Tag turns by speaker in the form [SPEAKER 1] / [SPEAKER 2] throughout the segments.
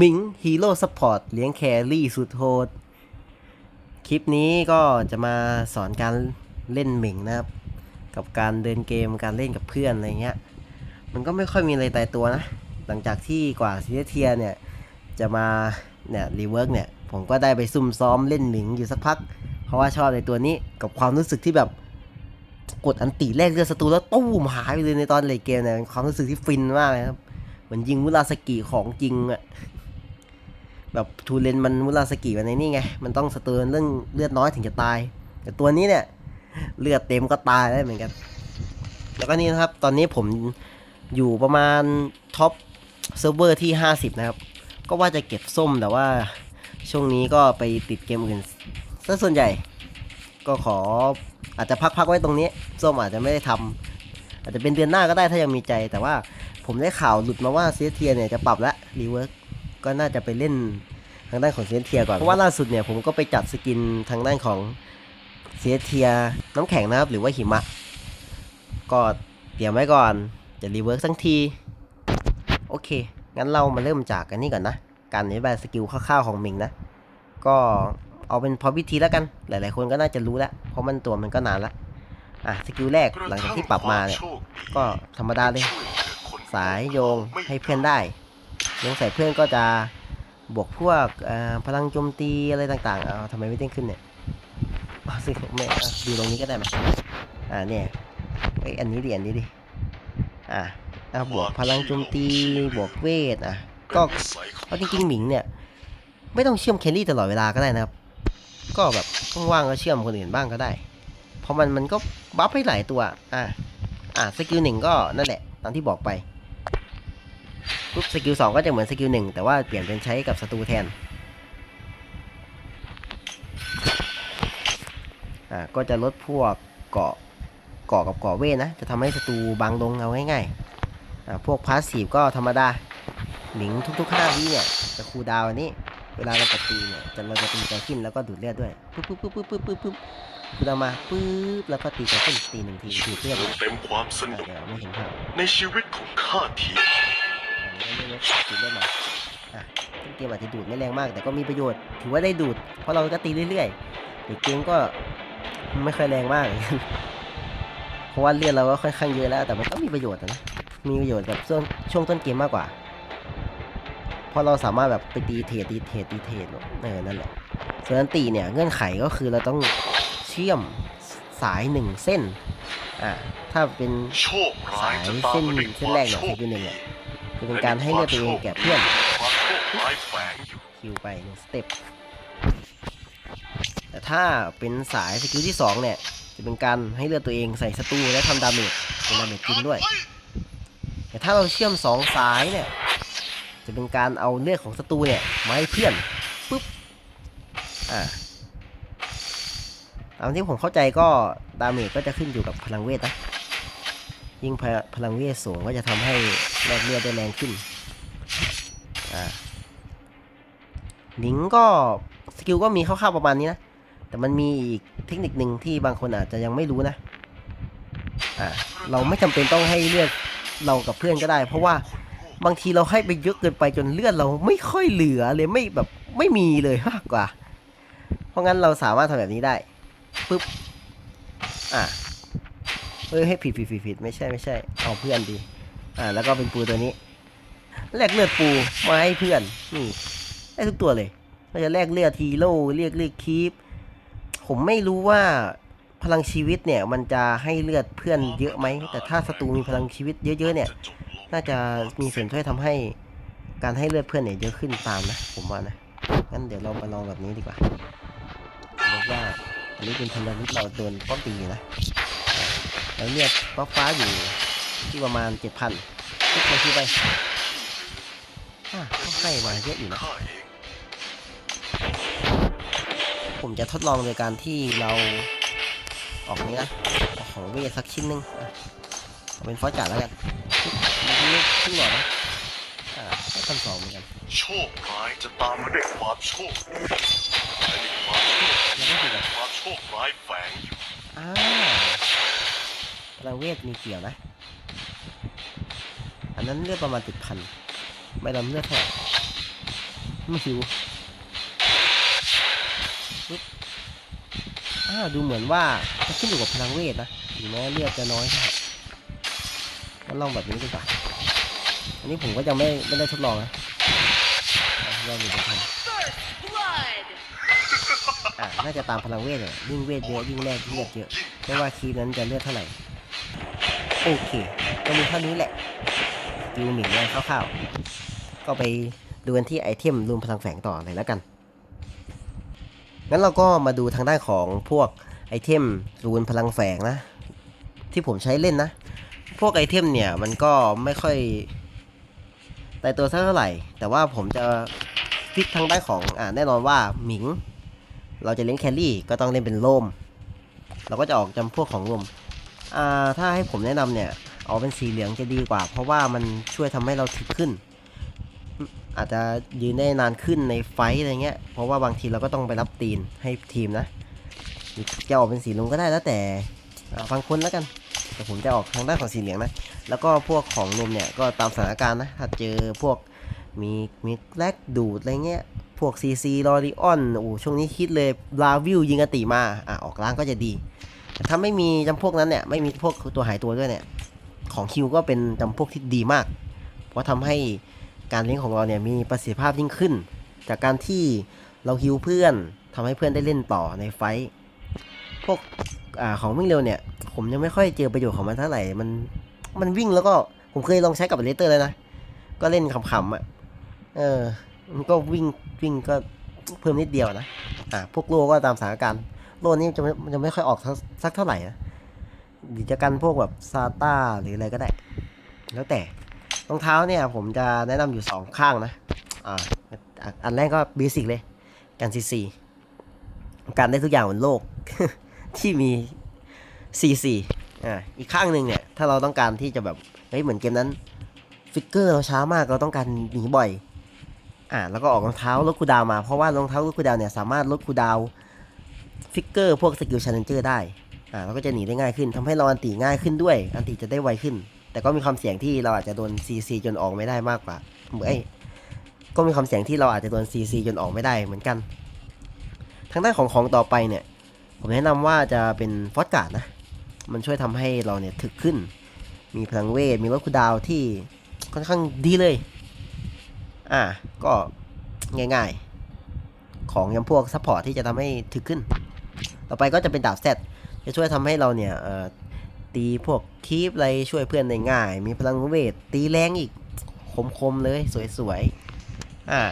[SPEAKER 1] มิงฮีโร่สปอร์ตเลี้ยงแครี่สุดโหด คลิปนี้ก็จะมาสอนการเล่นหมิงนะครับ กับการเดินเกมการเล่นกับเพื่อนอะไรเงี้ย มันก็ไม่ค่อยมีอะไรตายตัวนะ หลังจากที่กว่าซีเทียเนี่ย จะมาเนี่ยรีเวิร์กเนี่ย ผมก็ได้ไปซุ่มซ้อมเล่นหมิงอยู่สักพัก เพราะว่าชอบในตัวนี้กับความรู้สึกที่แบบกดอันตีแรกเลือดศัตรูแล้วตู้มหายไปเลยในตอนเลทเกมเนี่ยความรู้สึกที่ฟินมากเลยครับเหมือนยิงมุราสกิของจริงอะ แบบทูเลนมันมุราสกิมันในนี่ไง มันต้องสเตอร์เรื่องเลือดน้อยถึงจะตาย แต่ตัวนี้เนี่ย เลือดเต็มก็ตายได้เหมือนกัน แล้วก็นี่นะครับ ตอนนี้ผมอยู่ประมาณท็อปเซิร์ฟเวอร์ที่ 50 นะครับ ก็ว่าจะเก็บส้มแต่ว่าช่วงนี้ก็ไปติดเกมอื่นซะส่วนใหญ่ ก็ขออาจจะพักๆไว้ตรงนี้ ส้มอาจจะไม่ได้ทำอาจจะเป็นเดือนหน้าก็ได้ถ้ายังมีใจ แต่ว่าผมได้ข่าวหลุดมาว่าเซียเทียเนี่ยจะปรับและรีเวิร์ก ก็น่าจะไปเล่นทางด้านของเซียเทียก่อนเพราะว่าล่าสุดเนี่ยผมก็ไปจัดสกินทางด้านของเซียเทียน้ำแข็งนะครับหรือว่าหิมะ ก็เตรียมไว้ก่อนจะรีเวิร์กสักทีโอเค งั้นเรามาเริ่มจากกันนี่ก่อนนะ การอธิบายสกิลคร่าวๆของมิงนะ ก็เอาเป็นพอวิธีแล้วกัน หลายๆคนก็น่าจะรู้แล้ว เพราะมันตัวมันก็นานละอะสกิลแรกหลังจากที่ปรับมาเนี่ย ก็ธรรมดาเลย สายโยงให้เพื่อนได้ โยงใส่เพื่อนก็จะบวกพวกพลังโจมตีอะไรต่างๆเอาทำไมไม่เต้นขึ้นเนี่ยอ๋อสิไม่อาดูตรงนี้ก็ได้ไหมอ่าเนี่ยเอ้ยอันนี้ดิอันนี้ดิอะเอาบวกพลังโจมตีบวกเวทอะก็เอาจริงๆหมิงเนี่ย ไม่ต้องเชื่อมแคลรี่ตลอดเวลาก็ได้นะครับ ก็แบบว่างๆก็เชื่อมคนอื่นบ้างก็ได้ เพราะมันมันก็บัฟให้หลายตัว อะอะสกิลหนึ่งก็นั่นแหละตามที่บอกไป ปุ๊บสกิลสองก็จะเหมือนสกิลหนึ่งแต่ว่าเปลี่ยนเป็นใช้กับศัตรูแทน อะก็จะลดพวกเกาะเกาะกับเกาะเวทนะ จะทำให้ศัตรูบางลงเอาง่ายๆอะพวกพาสซีฟก็ธรรมดาหมิงทุกๆ5วิเนี่ยจะคูลดาวน์อันนี้ เวลาเรากดตีเนี่ยจะเราจะตีใจขึ้นแล้วก็ดูดเลือดด้วยปุ๊บปุ๊บปุ๊บปุ๊บปุ๊บปุ๊บปุ๊บคูลดาวน์มาปุ๊บแล้วก็ตีใจขึ้นตีหนึ่งทีดูดเลือด
[SPEAKER 2] เต็มความสนุก
[SPEAKER 1] เดี๋ยวไม่เห็นภาพ
[SPEAKER 2] ในชีวิตของข้าที
[SPEAKER 1] อันนี้ไม่ไม่ดูดเลือดมาอะต้นเกมอาจจะดูดไม่แรงมาก แต่ก็มีประโยชน์ ถือว่าได้ดูด เพราะเราก็ตีเรื่อยๆแต่เกมก็ไม่ค่อยแรงมาก เพราะว่าเลือดเราก็ค่อนข้างเยอะแล้ว แต่มันก็มีประโยชน์นะ มีประโยชน์กับช่วงช่วงต้นเกมมากกว่า เพราะเราสามารถแบบไปตีเทรดตีเทรดตีเทรดเออนั่นแหละส่วนอันตีเนี่ยเงื่อนไขก็คือเราต้องเชื่อมสายหนึ่งเส้น อ่า ถ้าเป็น
[SPEAKER 2] โชคร้า
[SPEAKER 1] สายย
[SPEAKER 2] จะตาม
[SPEAKER 1] เส้น
[SPEAKER 2] มาด้วยค
[SPEAKER 1] เส้น
[SPEAKER 2] วา
[SPEAKER 1] แร
[SPEAKER 2] ม
[SPEAKER 1] กเนี่ย
[SPEAKER 2] โช
[SPEAKER 1] ส
[SPEAKER 2] ค
[SPEAKER 1] กิลหนึ่งเนี่ย จะเป็นการให้เลือดตัวเองแก่เพื่อน
[SPEAKER 2] คิว
[SPEAKER 1] ไปหนึ่งสเต็ปแต่ถ้าเป็นสายสกิลที่สองเนี่ย จะเป็นการให้เลือดตัวเองใส่ศัตรูและทำดาเมจเป็นดาเมจจริงด้วย แต่ถ้าเราเชื่อมสองสายเนี่ย จะเป็นการเอาเลือดของศัตรูเนี่ยมาให้เพื่อนปุ๊บอ่าตามที่ผมเข้าใจก็ดาเมจก็จะขึ้นอยู่กับพลังเวทนะ ยิ่งพลพลังเวทสูงก็จะทำให้แลกเลือดได้แรงขึ้นอ่าหนิงก็สกิลก็มีคร่าวๆประมาณนี้นะ แต่มันมีอีกเทคนิคหนึ่งที่บางคนอาจจะยังไม่รู้นะอ่าเราไม่จำเป็นต้องให้เลือดเรากับเพื่อนก็ได้ เพราะว่าบางทีเราให้ไปเยอะเกินไปจนเลือดเราไม่ค่อยเหลือเลยไม่แบบไม่มีเลยมากกว่า เพราะงั้นเราสามารถทำแบบนี้ได้ปุ๊บอ่า เอ้ยให้ผิดผิดผิดผิดไม่ใช่ไม่ใช่เอาเพื่อนดีอ่าแล้วก็เป็นปูตัวนี้ แลกเลือดปูมาให้เพื่อนนี่ได้ทุกตัวเลยเราจะแลกเลือดทีโร่เรียกเลือดคีปผมไม่รู้ว่าพลังชีวิตเนี่ยมันจะให้เลือดเพื่อนเยอะไหมแต่ถ้าศัตรูมีพลังชีวิตเยอะๆเนี่ยน่าจะมีส่วนช่วยทำให้การให้เลือดเพื่อนเนี่ยเยอะขึ้นตามนะผมว่านะงั้นเดี๋ยวเรามาลองแบบนี้ดีกว่าสมมติว่าอันนี้เป็นพันธมิตรเราโดนป้อมตีนะ แล้วเลือดฟ้าฟ้าๆอยู่ที่ประมาณเจ็ดพันทุกคนที่ไปอะก็ให้มาเยอะอยู่นะ
[SPEAKER 2] ข้าเอง
[SPEAKER 1] ผมจะทดลองโดยการที่เราออกนี้นะออกของเวทสักชิ้นหนึ่งอะเอาเป็นฟอสจัดแล้วกันนี่ขึ้นหลอดนะอ่าได้พันสองเหมือนกัน
[SPEAKER 2] โชคร้ายจะตามมาด้วยความโชคดีและในความโชค
[SPEAKER 1] แล้วก็คือแบบ
[SPEAKER 2] ความโชคร้ายแฝงอยู่
[SPEAKER 1] อ่า พลังเวทมีเกี่ยวนะ อันนั้นเลือดประมาณติดพัน ไม่ลำเลือดเท่าไหร่ไม่หิวปึ๊บอ่าดูเหมือนว่าจะขึ้นอยู่กับพลังเวทนะ ถึงแม้เลือดจะน้อยก็ลองแบบนี้ดีกว่า อันนี้ผมก็ยังไม่ไม่ได้ทดลองนะอะลองดูกัน
[SPEAKER 3] Blood.
[SPEAKER 1] อ่าน่าจะตามพลังเวทเลยยิ่งเวทเยอะยิ่งแรกเลือดเยอะ ไม่ว่าคีนั้นจะเลือดเท่าไหร่ โอเคก็มีเท่านี้แหละสกิลหมิ่นงคร่าวๆก็ไปดูกันที่ไอเทมรวมพลังแฝงต่อเลยแล้วกันงั้นเราก็มาดูทางด้านของพวกไอเทมรูนพลังแฝงนะ ที่ผมใช้เล่นนะ พวกไอเทมเนี่ยมันก็ไม่ค่อยตายตัวสักเท่าไหร่ แต่ว่าผมจะฟิกทางด้านของอ่าแน่นอนว่าหมิง เราจะเล่นแครี่ก็ต้องเล่นเป็นโลม เราก็จะออกจำพวกของลม ถ้าให้ผมแนะนำเนี่ยเอาเป็นสีเหลืองจะดีกว่า เพราะว่ามันช่วยทำให้เราถึกขึ้น อาจจะยืนได้นานขึ้นในไฟอะไรเงี้ย เพราะว่าบางทีเราก็ต้องไปรับตีนให้ทีมนะหรือจะออกเป็นสีลุงก็ได้แล้วแต่อ่าบางคนแล้วกันแต่ผมจะออกทางด้านของสีเหลืองนะ แล้วก็พวกของนมเนี่ยก็ตามสถานการณ์นะ ถ้าเจอพวกมีมีแลกดูดอะไรเงี้ย พวกซีซีลอริออน โอ้ช่วงนี้คิดเลยลาวิวยิงอติมา อะ ออกล้างก็จะดี ถ้าไม่มีจำพวกนั้นเนี่ยไม่มีพวกตัวหายตัวด้วยเนี่ยของคิวก็เป็นจำพวกที่ดีมาก เพราะทำให้การเลี้ยงของเราเนี่ยมีประสิทธิภาพยิ่งขึ้น จากการที่เราฮิวเพื่อนทำให้เพื่อนได้เล่นต่อในไฟท์พวกอของวิ่งเร็วเนี่ยผมยังไม่ค่อยเจอประโยชน์ของมันเท่าไหร่มันมันวิ่งแล้วก็ผมเคยลองใช้กับเลเตอร์เลยนะ ก็เล่นขำๆอะเออมันก็วิ่งวิ่งก็เพิ่มนิดเดียวนะอ่าพวกโลก็ตามสถานการณ์ โลนี้จะไม่จะไม่ค่อยออกสักเท่าไหร่นะหรือจะกันพวกแบบซาต้าหรืออะไรก็ได้ แล้วแต่รองเท้าเนี่ยผมจะแนะนำอยู่สองข้างนะอ่าอันแรกก็เบสิกเลยกันซีซีการได้ทุกอย่างบนโลกที่มีซีซีอ่าอีกข้างหนึ่งเนี่ย ถ้าเราต้องการที่จะแบบเฮ้ยเหมือนเกมนั้นฟิกเกอร์เราช้ามากเราต้องการหนีบ่อยอ่าแล้วก็ออกรองเท้าลดคูดาวมาเพราะว่ารองเท้าลดคูดาวเนี่ยสามารถลดคูดาว ฟิกเกอร์พวกสกิลชาเลนเจอร์ได้อ่าเราก็จะหนีได้ง่ายขึ้นทำให้เราอันติง่ายขึ้นด้วย อันติจะได้ไวขึ้น แต่ก็มีความเสี่ยงที่เราอาจจะโดน CC จนออกไม่ได้มากกว่าเหมือนไอ้ก็มีความเสี่ยงที่เราอาจจะโดน CC จนออกไม่ได้เหมือนกัน ทางด้านของของต่อไปเนี่ย ผมแนะนำว่าจะเป็นฟอสการ์ดนะ มันช่วยทำให้เราเนี่ยถึกขึ้น มีพลังเวท มีลดคูดาวที่ค่อนข้างดีเลย อ่า ก็ง่ายๆ ของยำพวกซัพพอร์ตที่จะทำให้ถึกขึ้น ต่อไปก็จะเป็นดาบแซดจะช่วยทำให้เราเนี่ยตีพวกคีปอะไรช่วยเพื่อนได้ง่าย มีพลังเวทตีแรงอีกคมๆเลยสวยๆอ่า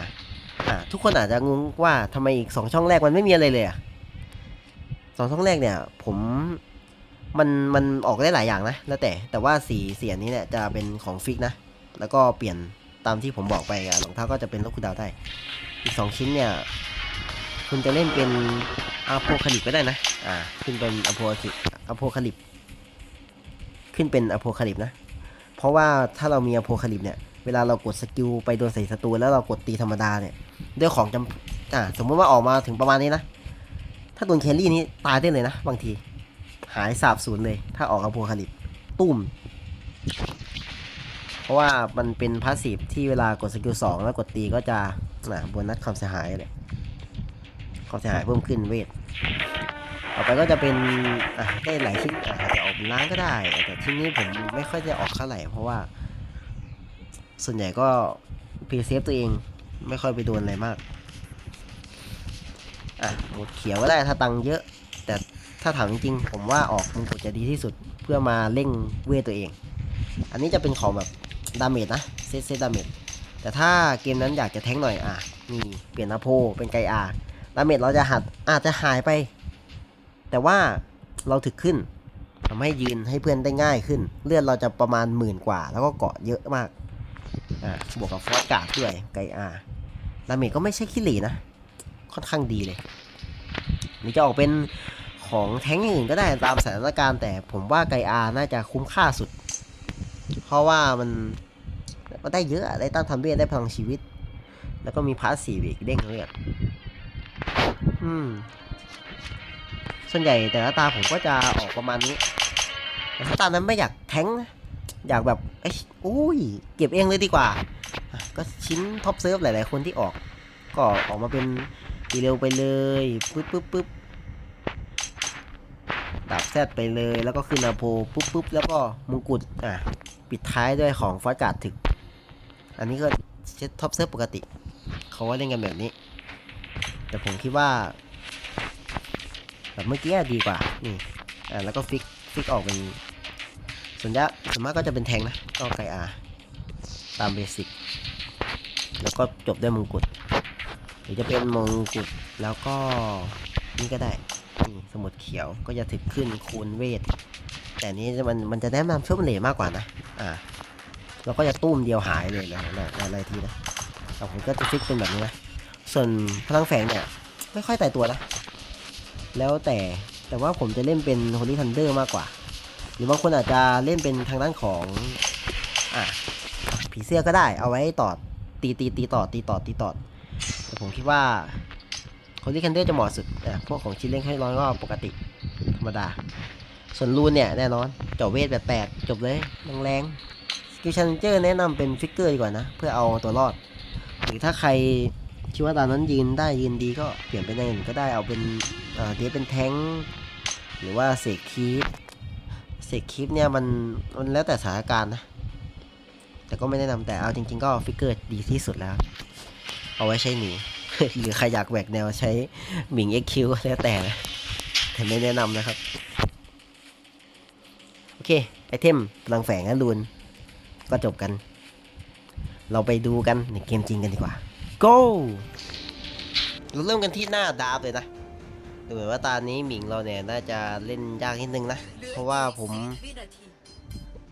[SPEAKER 1] อ่าทุกคนอาจจะงงว่าทำไมอีกสองช่องแรกมันไม่มีอะไรเลยอะสองช่องแรกเนี่ย ผมมันมันออกได้หลายอย่างนะ แล้วแต่แต่ว่าสีเสียนี้เนี่ยจะเป็นของฟิกนะ แล้วก็เปลี่ยนตามที่ผมบอกไปอะรองเท้าก็จะเป็นลดคูดาวได้ อีกสองชิ้นเนี่ย คุณจะเล่นเป็นอะโพคาลิปก็ได้นะ อ่า ขึ้นเป็นอะโพคาลิปอะโพคาลิป ขึ้นเป็นอะโพคาลิปนะ เพราะว่าถ้าเรามีอะโพคาลิปเนี่ย เวลาเรากดสกิลไปโดนใส่ศัตรูแล้วเรากดตีธรรมดาเนี่ย ด้วยของจำอ่า สมมติว่าออกมาถึงประมาณนี้นะ ถ้าโดนแครี่นี้ตายได้เลยนะ บางที หายสาบสูญเลย ถ้าออกอะโพคาลิปตุ้ม เพราะว่ามันเป็นพาสซีฟที่เวลากดสกิลสองแล้วกดตีก็จะอ่าบนัสความเสียหายเลย ความเสียหายเพิ่มขึ้นเวทต่อไปก็จะเป็นอะได้หลายชิ้นอะอาจจะออกเป็นล้านก็ได้ แต่ชิ้นนี้ผมไม่ค่อยจะออกเท่าไหร่เพราะว่า ส่วนใหญ่ก็พรีเซฟตัวเองไม่ค่อยไปโดนอะไรมากอะหมดเขียวก็ได้ถ้าตังค์เยอะ แต่ถ้าถามจริงๆผมว่าออกมงกุฎจะดีที่สุดเพื่อมาเร่งเวทตัวเอง อันนี้จะเป็นของแบบดาเมจนะเซตเซตดาเมจแต่ถ้าเกมนั้นอยากจะแทงค์หน่อยอะนี่เปลี่ยนอาโพเป็นไกอา ดาเมจเราจะหัดอาจจะหายไป แต่ว่าเราถึกขึ้นทำให้ยืนให้เพื่อนได้ง่ายขึ้น เลือดเราจะประมาณหมื่นกว่า แล้วก็เกาะเยอะมากอ่าบวกกับฟอสกาดด้วยไกอาดาเมจก็ไม่ใช่ขี้หลีนะ ค่อนข้างดีเลยนี่จะออกเป็นของแท้งอย่างอื่นก็ได้ตามสถานการณ์แต่ผมว่าไกอาน่าจะคุ้มค่าสุด เพราะว่ามันมันได้เยอะได้ต้านทำเวทได้พลังชีวิต แล้วก็มีพาสซีฟอีกเด้งเลือด อืม ส่วนใหญ่แต่ละตาผมก็จะออกประมาณนี้ แต่ถ้าตานั้นไม่อยากแทงนะอยากแบบเอ้ยอุ้ย เก็บเองเลยดีกว่า ก็ชิ้นท็อปเซิร์ฟหลาย ๆ คนที่ออก ก็ออกมาเป็นตีเร็วไปเลยปึ๊บปึ๊บปึ๊บดับแซดไปเลยแล้วก็ขึ้นนาโพปุ๊บปุ๊บแล้วก็มงกุฎอะ ปิดท้ายด้วยของฟอสการ์ดถึก อันนี้ก็เซตท็อปเซิร์ฟปกติ เขาว่าเล่นกันแบบนี้ แต่ผมคิดว่า แบบเมื่อกี้ดีกว่า นี่อ่าแล้วก็ฟิกฟิกออกเป็นส่วนใหญ่ส่วนมากก็จะเป็นแทงนะ ก็ไกอาตามเบสิกแล้วก็จบด้วยมงกุฎหรือจะเป็นมงกุฎแล้วก็นี่ก็ได้นี่สมุดเขียวก็จะถึกขึ้นคูณเวท แต่นี้มันมันจะแนะนำช่วงเลมากกว่านะอ่าแล้วก็จะตุ้มเดียวหายเลยนะนะอะไรทีนะแต่ผมก็จะฟิกเป็นแบบนี้นะ ส่วนพลังแฝงเนี่ยไม่ค่อยแตายตัวนะ แล้วแต่แต่ว่าผมจะเล่นเป็น Holy Thunder มากกว่า หรือบางคนอาจจะเล่นเป็นทางด้านของอะผีเสื้อก็ได้เอาไว้ต่อตีตีตีต่อตีต่อตีต่อแต่ผมคิดว่า Holy Thunder จะเหมาะสุดอะพวกของชิ้นเล่นให้ร้อยก็ปกติธรรมดา ส่วนรูนเนี่ยแน่นอนเจาะเวทแบบแปดจบเลยแรงๆสกิลชันเจอร์แนะนำเป็นฟิกเกอร์ดีกว่านะ เพื่อเอาตัวรอด หรือถ้าใคร คิดว่าตอนนั้นยืนได้ยืนดีก็เปลี่ยนเป็นอย่างอื่นก็ได้เอาเป็นเดฟเป็นแท้งหรือว่าเสกคีปเสกคีปเนี่ยมันมันแล้วแต่สถานการณ์นะ แต่ก็ไม่แนะนำแต่เอาจริง ๆ ก็ฟิกเกอร์ดีที่สุดแล้ว เอาไว้ใช้หนีหรือใครอยากแหวกแนวใช้หมิง XQ ก็แล้วแต่นะแต่ไม่แนะนำนะครับ โอเค ไอเทมพลังแฝงนะลูนก็จบกัน เราไปดูกันในเกมจริงกันดีกว่า go เราเริ่มกันที่หน้าดาร์ฟเลยนะดูเหมือนว่าตานี้หมิงเราเนี่ยน่าจะเล่นยากนิดนึงนะ เพราะว่าผม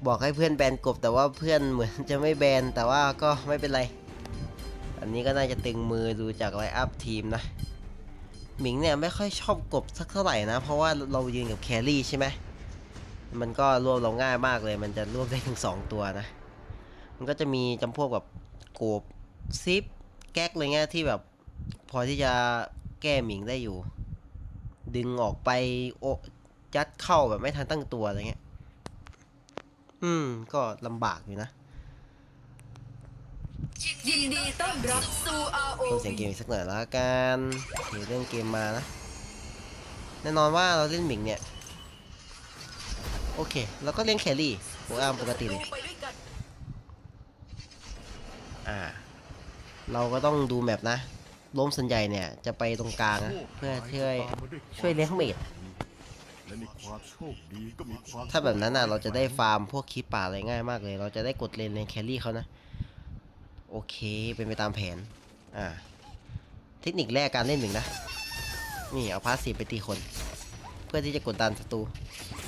[SPEAKER 1] บอกให้เพื่อนแบนกบแต่ว่าเพื่อนเหมือนจะไม่แบนแต่ว่าก็ไม่เป็นไร อันนี้ก็น่าจะตึงมือดูจากไลน์อัพทีมนะ หมิงเนี่ยไม่ค่อยชอบกบสักเท่าไหร่นะ เพราะว่าเรายืนกับแครี่ใช่ไหมมันก็รวบเราง่ายมากเลย มันจะรวบได้ถึงสองตัวนะ มันก็จะมีจำพวกแบบกบซิป แก๊กอะไรเงี้ยที่แบบ พอที่จะแก้หมิงได้อยู่ ดึงออกไปโอะยัดเข้าแบบไม่ทันตั้งตัวอะไรเงี้ย อืม ก็ลำบากอยู่นะ
[SPEAKER 3] ยินดีต้อนรับสู่ RO
[SPEAKER 1] เพิ่มเสียงเกมอีกสักหน่อยละกันเดี๋ยวเรื่องเกมมานะ แน่นอนว่าเราเล่นหมิงเนี่ย โอเค แล้วก็เล่นแครี่หัวอาร์มปกติเลย
[SPEAKER 3] ไปด้วยกัน
[SPEAKER 1] อ่า เราก็ต้องดูแมปนะล้มส่วนใหญ่เนี่ยจะไปตรงกลางนะเพื่อช่วยช่วยเลี้ยงเมดถ้าแบบนั้นอะเราจะได้ฟาร์มพวกคีปป่าอะไรง่ายมากเลย เราจะได้กดเลนในแครี่เขานะ โอเคเป็นไปตามแผนอ่าเทคนิคแรกการเล่นหนึ่งนะ นี่เอาพาสซีฟไปตีคน เพื่อที่จะกดดันศัตรู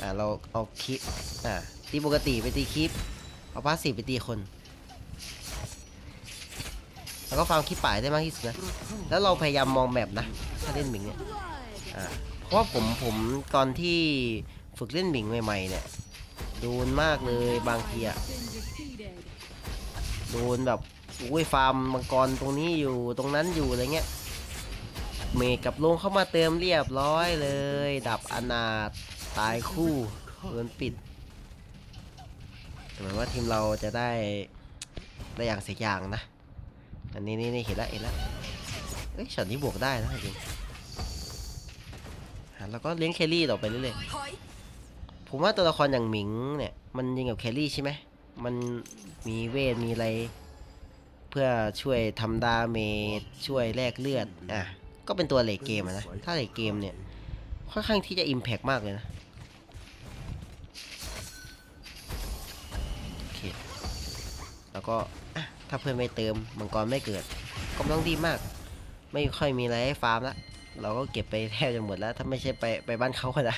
[SPEAKER 1] อ่าเราเอาคีปอ่าตีปกติไปตีคีปเอาพาสซีฟไปตีคน แล้วก็ฟาร์มคีปป่าให้ได้มากที่สุดนะ แล้วเราพยายามมองแมปนะ ถ้าเล่นหมิงเนี่ยอ่าเพราะว่าผมผมตอนที่ฝึกเล่นหมิงใหม่ๆเนี่ยโดนมากเลยบางทีอะโดนแบบอุ้ยฟาร์มมังกรตรงนี้อยู่ตรงนั้นอยู่อะไรเงี้ยเมกกับลงเข้ามาเติมเรียบร้อยเลย ดับอนาถตายคู่โดนปิดแต่เหมือนว่าทีมเราจะได้ได้อย่างเสียอย่างนะ อันนี้นี่เห็นแล้วเห็นแล้วเอ้ยช็อตนี้บวกได้นะจริงอะแล้วก็เลี้ยงแครี่ต่อไปเรื่อยๆผมว่าตัวละครอย่างหมิงเนี่ย มันยิงกับแครี่ใช่ไหมมันมีเวทมีอะไรเพื่อช่วยทำดาเมจช่วยแลกเลือดอะก็เป็นตัวเลกเกมนะถ้าเลกเกมเนี่ยค่อนข้างที่จะอิมแพกมากเลยนะแล้วก็ ถ้าเพื่อนไม่เติมมังกรไม่เกิดก็ต้องดีมาก ไม่ค่อยมีอะไรให้ฟาร์มละเราก็เก็บไปแทบจะหมดแล้ว ถ้าไม่ใช่ไปไปบ้านเขาอะนะ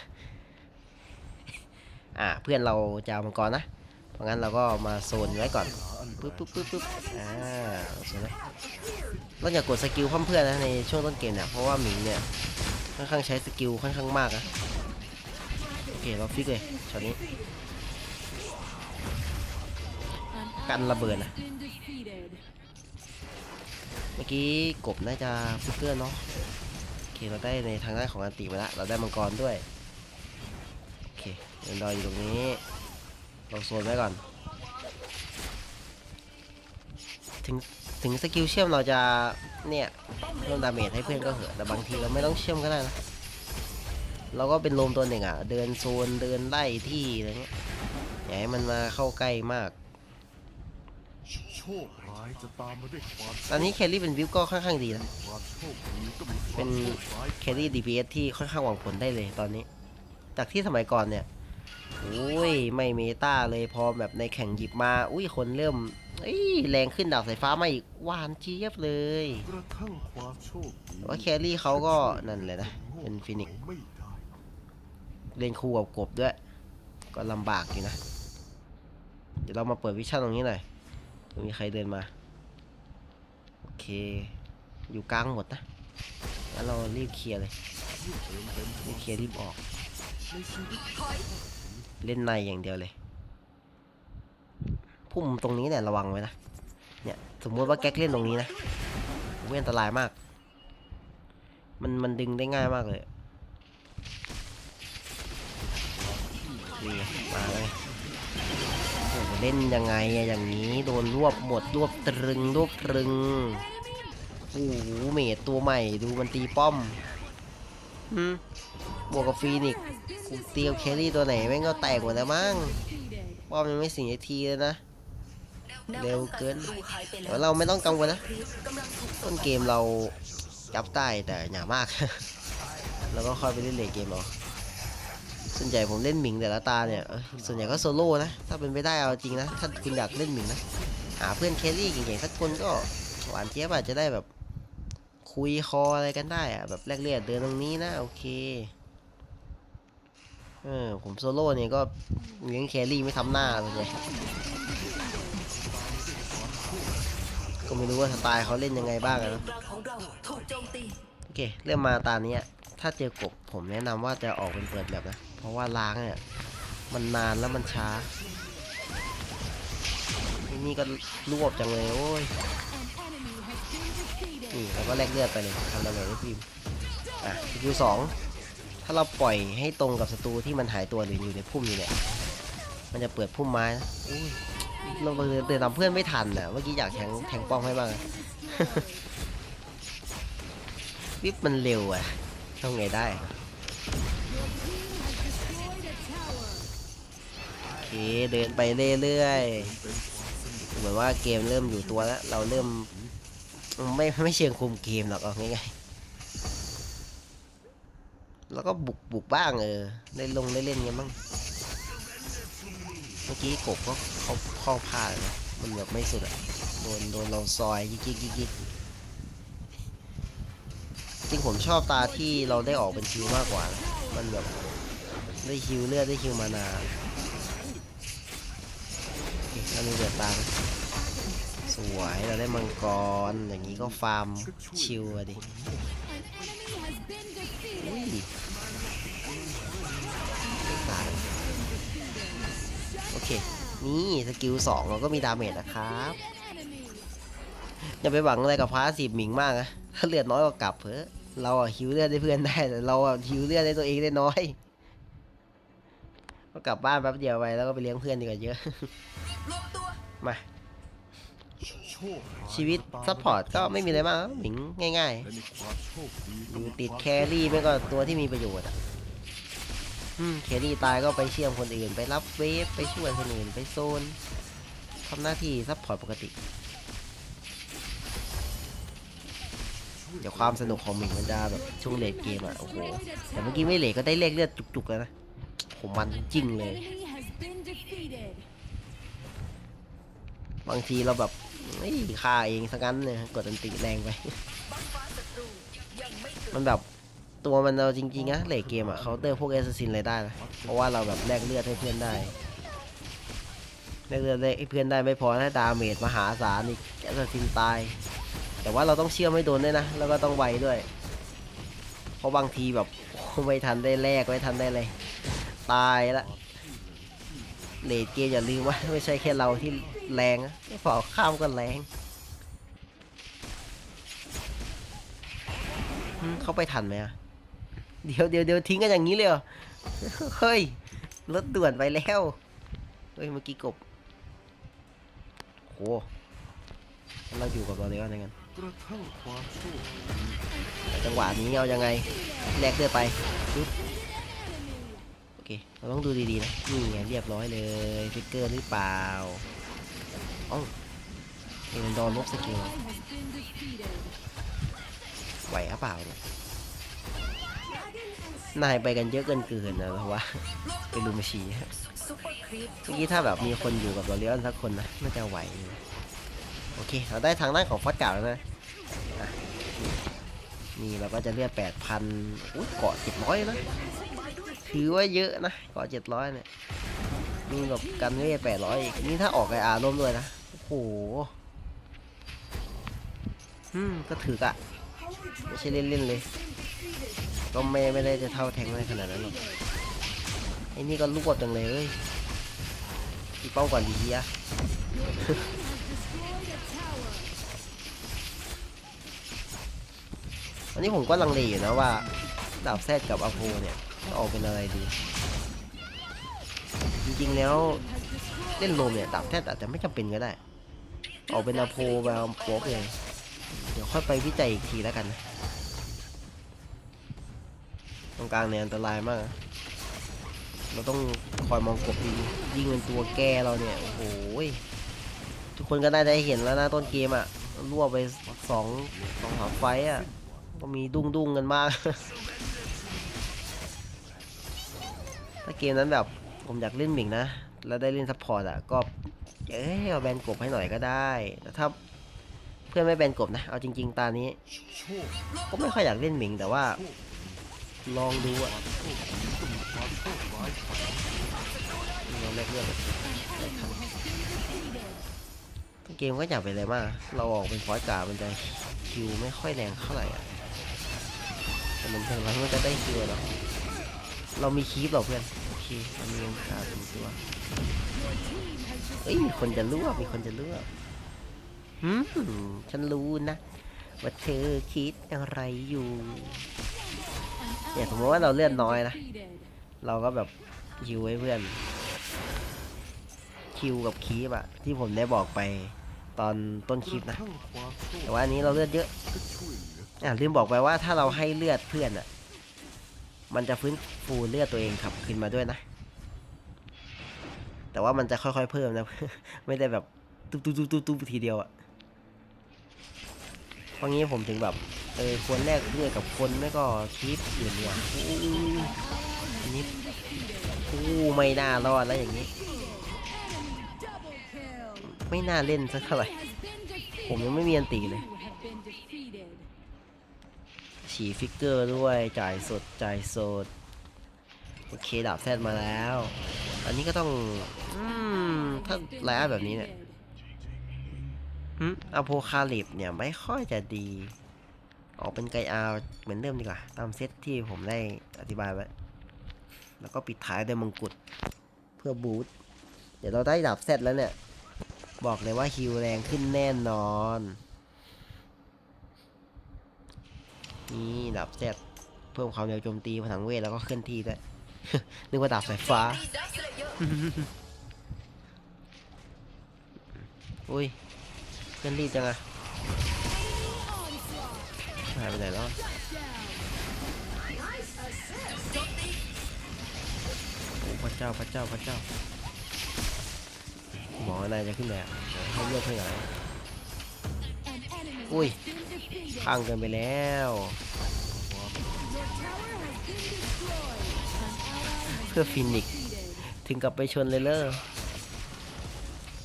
[SPEAKER 1] อ่าเพื่อนเราจะเอามังกรนะเพราะงั้นเราก็มาโซนไว้ก่อนปึ๊บปึ๊บปึ๊บปึ๊บอ่าโซนไว้เราอย่ากดสกิลเพิ่มเพื่อนนะในช่วงต้นเกมเนี่ยเพราะว่าหมิงเนี่ยค่อนข้างใช้สกิลค่อนข้างมากนะโอเคเราฟิกเลยช็อตนี้กันระเบิดนะ เมื่อกี้กบน่าจะฟิกเกอร์เนาะโอเคเราได้ในทางด้านของอันติมาละเราได้มังกรด้วยโอเคเดินดอยอยู่ตรงนี้เราโซนไว้ก่อน ถึงถึงสกิลเชื่อมเราจะเนี่ยเพิ่มดาเมจให้เพื่อนก็เหอะแต่บางทีเราไม่ต้องเชื่อมก็ได้นะเราก็เป็นลมตัวหนึ่งอะ เดินโซนเดินไล่ที่อะไรเงี้ยอย่าให้มันมาเข้าใกล้มาก
[SPEAKER 2] คร้ายจะตามมาด้วยความ
[SPEAKER 1] ตอนนี้แครี่เป็นวิวก็ค่อนข้างดีนะ
[SPEAKER 2] ความโชคดีก็มีค
[SPEAKER 1] เป็
[SPEAKER 2] ม
[SPEAKER 1] น
[SPEAKER 2] โชคร้าย
[SPEAKER 1] แครี่ DPS ที่ค่อนข้างหวังผลได้เลยตอนนี้ จากที่สมัยก่อนเนี่ยโอ้ยไม่เมตาเลยพอแบบในแข่งหยิบมา อุ้ยคนเริ่มเอ้ยแรงขึ้นดาบสายฟ้ามาอีกหวานเจี๊ยบเลย
[SPEAKER 2] กระทั่งความโชคดี
[SPEAKER 1] แต่ว่าแครี่เขาก็นั่นเลยนะเป็นฟินิกซ์
[SPEAKER 2] ไม่ได้
[SPEAKER 1] เล่นคู่กับกบด้วย ก็ลำบากอยู่นะ เดี๋ยวเรามาเปิดวิชั่นตรงนี้หน่อย มีใครเดินมา โอเค อยู่กลางหมดนะงั้นเรารีบเคลียร์เลยรีบเคลียร์รีบออก เล่นในอย่างเดียวเลยพุ่มตรงนี้เนี่ยระวังไว้นะ เนี่ยสมมติว่าแก๊กเล่นตรงนี้นะเว้ยอันตรายมาก มันมันดึงได้ง่ายมากเลยนี่มาเลย เล่นยังไงอะอย่างนี้โดนรวบหมดรวบตรึงรวบตรึงโอ้โหเมดตัวใหม่ดูมันตีป้อมอืมบวกกับฟีนิกซ์กูเตียวแครี่ตัวไหนแม่งก็แตกหมดแล้วมั้งป้อมยังไม่สิงนาทีเลยนะเร็วเกิน
[SPEAKER 3] ศัตรูหายไป
[SPEAKER 1] แต่
[SPEAKER 3] แล้ว
[SPEAKER 1] ว่าเราไม่ต้องกังวลนะ
[SPEAKER 3] กำลังถูก
[SPEAKER 1] ต้นเกมเราจับได้แต่อย่ามาก แล้วก็ค่อยไปเล่นเลทเกมเอา ส่วนใหญ่ผมเล่นหมิงแต่ละตาเนี่ย ส่วนใหญ่ก็โซโล่นะ ถ้าเป็นไปได้เอาจริงนะ ถ้าคุณอยากเล่นหมิงนะ หาเพื่อนแครี่เก่งๆสักคนก็หวานเจี๊ยบอาจจะได้แบบคุยคออะไรกันได้อะแบบแลกเลือดเดินตรงนี้นะโอเค เออผมโซโล่เนี่ยก็เลี้ยงแครี่ไม่ทำหน้าเลยก็ไม่รู้ว่าสไตล์เขาเล่นยังไงบ้างนะ
[SPEAKER 3] โจมตี
[SPEAKER 1] โอเค เริ่มมาตาเนี้ยถ้าเจอกบผมแนะนำว่าจะออกเป็นเปิดแบบนะ เพราะว่าล้างเนี่ยมันนานแล้วมันช้าที่นี่ก็รวบจังเลยโอ้ยนี่แล้วก็แลกเลือดไปเลยทำดาเมจให้พิมอะสกิลสองถ้าเราปล่อยให้ตรงกับศัตรูที่มันหายตัวหรืออยู่ในพุ่มอยู่เนี่ยมันจะเปิดพุ่มไม้นะอุ้ยเราเดินเดินตามเพื่อนไม่ทันอะเมื่อกี้อยากแทงแทงป้องให้บ้างวิบมันเร็วอะทำไงได้ เคเดินไปเรื่อยๆเหมือนว่าเกมเริ่มอยู่ตัวแล้ว เราเริ่มไม่ไม่เชิงคุมเกมหรอกเอาง่ายๆแล้วก็บุกบุกบ้างเออได้ลงได้เล่นกันบ้างเมื่อกี้กบก็เขาเข้าพลาดมันแบบไม่สุดอะโดนโดนเราซอยยิกยิกยิกยิกจริงผมชอบตาที่เราได้ออกเป็นคิวมากกว่านะมันแบบได้คิวเลือดได้คิวมานา เรามีเดือดตานะสวยเราได้มังกรอย่างนี้ก็ฟาร์มชิวอะดิอุ้ยไม่ตายโอเค นี่สกิลสองเราก็มีดาเมจนะครับอย่าไปหวังอะไรกับพาสีหมิงมากนะถ้าเลือดน้อยก็กลับเถอเราอะฮิวเลือดได้เพื่อนได้แต่เราอะฮิวเลือดได้ตัวเองได้น้อย ก็กลับบ้านแป๊บเดียวไปแล้วก็ไปเลี้ยงเพื่อนดีกว่าเยอะ
[SPEAKER 3] มา
[SPEAKER 2] ชี
[SPEAKER 1] วิตซัพพอร์ตก็ไม่มีอะไรมากหมิงง่ายๆอยู่ติดแครี่ไม่ก็ตัวที่มีประโยชน์อะแครี่ตายก็ไปเชื่อมคนอื่น ไปรับเวฟไปช่วยคนอื่นไปโซนทำหน้าที่ซัพพอร์ตปกติ เดี๋ยวความสนุกของหมิงมันจะแบบช่วงเลดเกมอะโอ้โหแต่เมื่อกี้ไม่เลดก็ได้เลขเลือดจุกๆแล้วนะ ผมมันจริงๆเลย บางทีเราแบบเฮ้ยฆ่าเองสักงั้นเลยกดอันติแรงไป
[SPEAKER 3] บังฟ้าศัตรูยังไม่เกิด
[SPEAKER 1] มันแบบตัวมันเราจริงๆนะเลดเกมอะเคาน์เตอร์พวกแอสซินอะไรได้นะเพราะว่าเราแบบแลกเลือดให้เพื่อนได้แลกเลือดให้เพื่อนได้ไม่พอนะดาเมจมหาศาลอีกแอสซินตาย แต่ว่าเราต้องเชื่อมไม่โดนด้วยนะ แล้วก็ต้องไวด้วย เพราะบางทีแบบโอ้ไม่ทันได้แลกไม่ทันได้เลย ตายละเลดเกมอย่าลืมว่าไม่ใช่แค่เราที่แรงนะไม่อข้ามก็แรงเข้าไปทันไหมอะเดี๋ยวเดี๋ยวเดี๋ยวทิ้งกันอย่างนี้เลยเหรอเฮ้ยรถด่วนไปแล้วเฮ้ยเมื่อกี้กบโหเราอยู่กับเราเลยกัน
[SPEAKER 2] ยังความโชค
[SPEAKER 1] จังหวะนี้เอายังไงแลกเลือไปปึ๊บ เค เราต้องดูดีๆนะนี่ไงเรียบร้อยเลยฟิกเกอร์หรือเปล่าอ้าเอ็นดอนลบสกิลไหวหรือเปล่าเนี่ยนายไปกันเยอะเกินเกินนะเพราะว่าไปลุมชีฮะ
[SPEAKER 3] เมื่
[SPEAKER 1] อกี้ถ้าแบบมีคนอยู่กับเราเลียนสักคนนะน่าจะไหวโอเค เราได้ทางด้านของฟอสเก่าแล้วนะนี่เราก็จะเลือกแปดพันอุ้ยเกาะเจ็ดร้อยนะ ถือว่าเยอะนะกาะเจ็ดร้อยเนี่ยมีแบบกันเวทแปดร้อยอีกนี่ถ้าออกไออาร์ร่วมด้วยนะ โอ้โหอืมก็ถือกอะไม่ใช่เล่นๆเลย ก็ไม่ไม่ได้จะเท่าแทงอะไรขนาดนั้นหรอกไอ้นี่ก็รวบจังเลยเอ้ยตีเป้าก่อนดีเฮียอันนี้ผมก็ลังเลอยู่นะว่าดาบแซดกับอาโพเนี่ย จะออกเป็นอะไรดี จริงๆแล้วเล่นโลมเนี่ยดาบแซดอาจจะไม่จำเป็นก็ได้ ออกเป็นอาโพแบบโป๊กเลย เดี๋ยวค่อยไปวิจัยอีกทีแล้วกันนะตรงกลางเนี่ยอันตรายมาก เราต้องคอยมองกบดียิ่งเป็นตัวแก้เราเนี่ย โอ้โห ทุกคนก็ได้ได้เห็นแล้วนะต้นเกมอะรั่วไปสองสองสามไฟต์อะก็มีดุ้งดุ้งกันมาก ถ้าเกมนั้นแบบผมอยากเล่นหมิงนะ แล้วได้เล่นซัพพอร์ตอะก็ เอ้ยเอาแบนกบให้หน่อยก็ได้แต่ถ้าเพื่อนไม่แบนกบนะ เอาจริง ๆ ตานี้ ก็ไม่ค่อยอยากเล่นหมิงแต่ว่า ลองดูอะเลือกเลือกเกมก็อย่าไปเลยมาก เราออกเป็นฟอสกามันจะคิวไม่ค่อยแรงเท่าไหร่อะแต่มันเป็นไรมันจะได้คิวเหรอเรามีคีปเหรอเพื่อน เคเรามีโอกาสเป็นตัวเอ้ยมีคนจะลวกมีคนจะลวกหืมฉันรู้นะ ว่าเธอคิดอะไรอยู่เนี่ยสมมติว่าเราเลือดน้อยนะ เราก็แบบคิวให้เพื่อนคิวกับคีบอะที่ผมได้บอกไปตอนต้นคลิปนะ แต่ว่าอันนี้เราเลือดเยอะ
[SPEAKER 2] อ
[SPEAKER 1] อะลืมบอกไปว่าถ้าเราให้เลือดเพื่อนอะ มันจะฟื้นฟูเลือดตัวเองขับขึ้นมาด้วยนะ แต่ว่ามันจะค่อยๆเพิ่มนะ ไม่ได้แบบตุ๊บตุ๊บตุ๊บตุ๊บตุ๊บทีเดียวอะเพราะงี้ผมถึงแบบเออควรแลกเลือดกับคนไม่ก็คีบอื่นดีกว่าอู้อันนี้อู้ไม่น่ารอดแล้วอย่างนี้ ไม่น่าเล่นสักเท่าไหร่ ผมยังไม่มีอันตีเลย ฉีฟิกเกอร์ด้วย จ่ายสด จ่ายสด โอเคดาบแซดมาแล้ว อันนี้ก็ต้อง อืม ถ้าไลอัพแบบนี้เนี่ยอะโพคาลิปเนี่ยไม่ค่อยจะดี ออกเป็นไกอาเหมือนเดิมดีกว่า ตามเซตที่ผมได้อธิบายไว้ แล้วก็ปิดท้ายด้วยมงกุฎเพื่อบูทเดี๋ยวเราได้ดาบแซดแล้วเนี่ย บอกเลยว่าฮิวแรงขึ้นแน่นอน นี่ดาบแซดเพิ่มความเร็วโจมตีพลังเวทแล้วก็เคลื่อนที่ด้วยนึกว่าดาบสายฟ้า
[SPEAKER 3] ตีดัสเลเยอร์
[SPEAKER 1] อุ้ยเคลื่อนที่จังอะหายไปไหนแล้ว
[SPEAKER 3] โจมตี
[SPEAKER 1] โอ้พระเจ้าพระเจ้าพระเจ้า หมอนายจะขึ้นแล้วให้เลือกให้หน่อยอุ้ย พังกินไปแล้วเพื่อฟินิกถึงกับไปชนเลยเลอ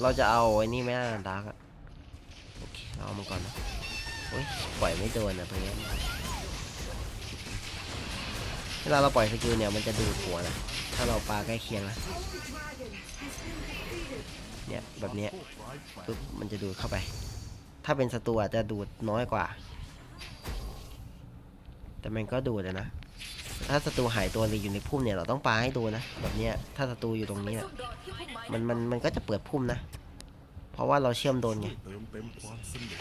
[SPEAKER 1] เราจะเอาไอ้นี่ไหมอะดาร์กอะโอเคเราเอามาก่อนนะโอ้ยปล่อยไม่โดนอะตรงเนี้เวลาเราปล่อยสกิลเนี่ยมันจะดูดหัวนะถ้าเราปาใกล้เคียงนะเนี่ยแบบเนี้ยปุ๊บมันจะดูดเข้าไป ถ้าเป็นศัตรูอาจจะดูดน้อยกว่า แต่มันก็ดูดอะนะ ถ้าศัตรูหายตัวหรืออยู่ในพุ่มเนี่ยเราต้องปาให้ดูนะแบบเนี้ยถ้าศัตรูอยู่ตรงนี้นี่ย
[SPEAKER 3] ซุ่มรอที่พุ่มไม้
[SPEAKER 1] มันมันมันก็จะเปิดพุ่มนะ เพราะว่าเราเชื่อมโดนไง
[SPEAKER 2] เติมเต็มความสนุก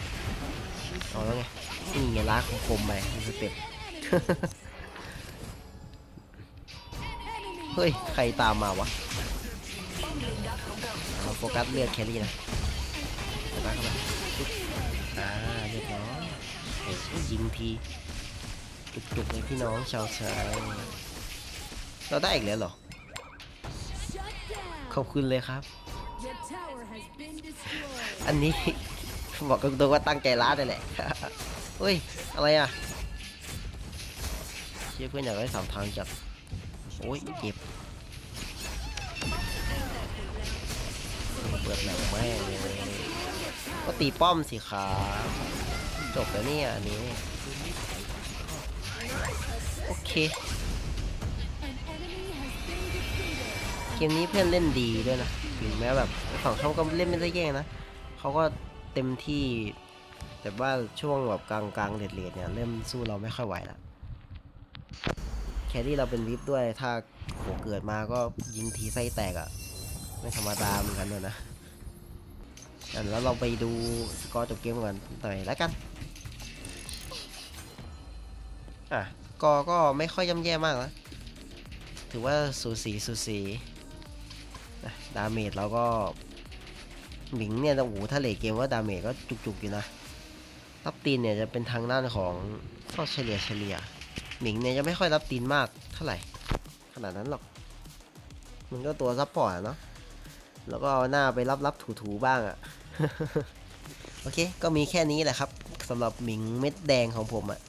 [SPEAKER 1] เอาแล้วไงนี่ไงล้ากคมไปมีสเต็ปเฮ้ย ใครตามมาวะ
[SPEAKER 3] เรา
[SPEAKER 1] โฟกัสเลือดแครี่นะเห็นปะเข้าไปปุ๊บอ่าเรียบร้อยโอ้โหยิงที จุกๆเลยพี่น้องชาวชายเราได้อีกแล้วเหรอ
[SPEAKER 4] Shut down.
[SPEAKER 1] ขอบคุณเลยครับ
[SPEAKER 4] Your tower has been destroyed.
[SPEAKER 1] อันนี้ บอกตรงๆว่าตั้งใจร้านเลยแหละเฮ้ย อะไรอะเชื่อเพื่อนอยากได้สามทางจัดโอ้ยเจ็บเปิดแหลงแม่งเลยก็ตีป้อมสิครับจบแล้วเนี่ยอันนี้โอเค เกมนี้เพื่อนเล่นดีด้วยนะ ถึงแม้แบบฝั่งเขาก็เล่นไม่ได้แย่นะ เขาก็เต็มที่ แต่ว่าช่วงแบบกลางกลางๆเดเลดเนี่ย เริ่มสู้เราไม่ค่อยไหวละแครี่เราเป็นวิปด้วย ถ้าโหเกิดมาก็ยิงทีไส้แตกอะ่ะ ไม่ธรรมดาเหมือนกันเลยนะอะแล้วเราไปดูสกอร์จบเกมกันหน่อยแล้วกัน อะ กอก็ไม่ค่อยย่ำแย่มากนะ ถือว่าสูสีสูสีดาเมจเราก็หมิงเนี่ยโอ้โหถ้าเลเกมว่าดาเมจก็จุกๆอยู่นะรับตีนเนี่ยจะเป็นทางด้านของก็เฉลี่ยเฉลี่ยหมิงเนี่ยจะไม่ค่อยรับตีนมากเท่าไหร่ ขนาดนั้นหรอก มันก็ตัวซัพพอร์ตเนาะแล้วก็เอาหน้าไปรับรับถูๆบ้างอะโอเค ก็มีแค่นี้แหละครับสำหรับหมิงเม็ดแดงของผมอะ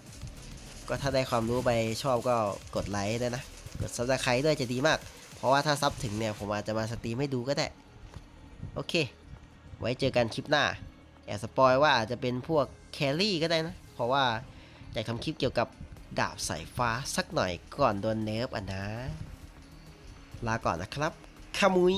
[SPEAKER 1] ก็ถ้าได้ความรู้ไปชอบก็กดไลค์ด้วยนะ กดซับสไครต์ด้วยจะดีมาก เพราะว่าถ้าซับถึงเนี่ย ผมอาจจะมาสตรีมให้ดูก็ได้ โอเค ไว้เจอกันคลิปหน้า แอบสปอยว่าอาจจะเป็นพวกแครี่ก็ได้นะ เพราะว่าอยากทำคลิปเกี่ยวกับดาบสายฟ้าสักหน่อยก่อนโดนเนิร์ฟอะนะ ลาก่อนนะครับขมุย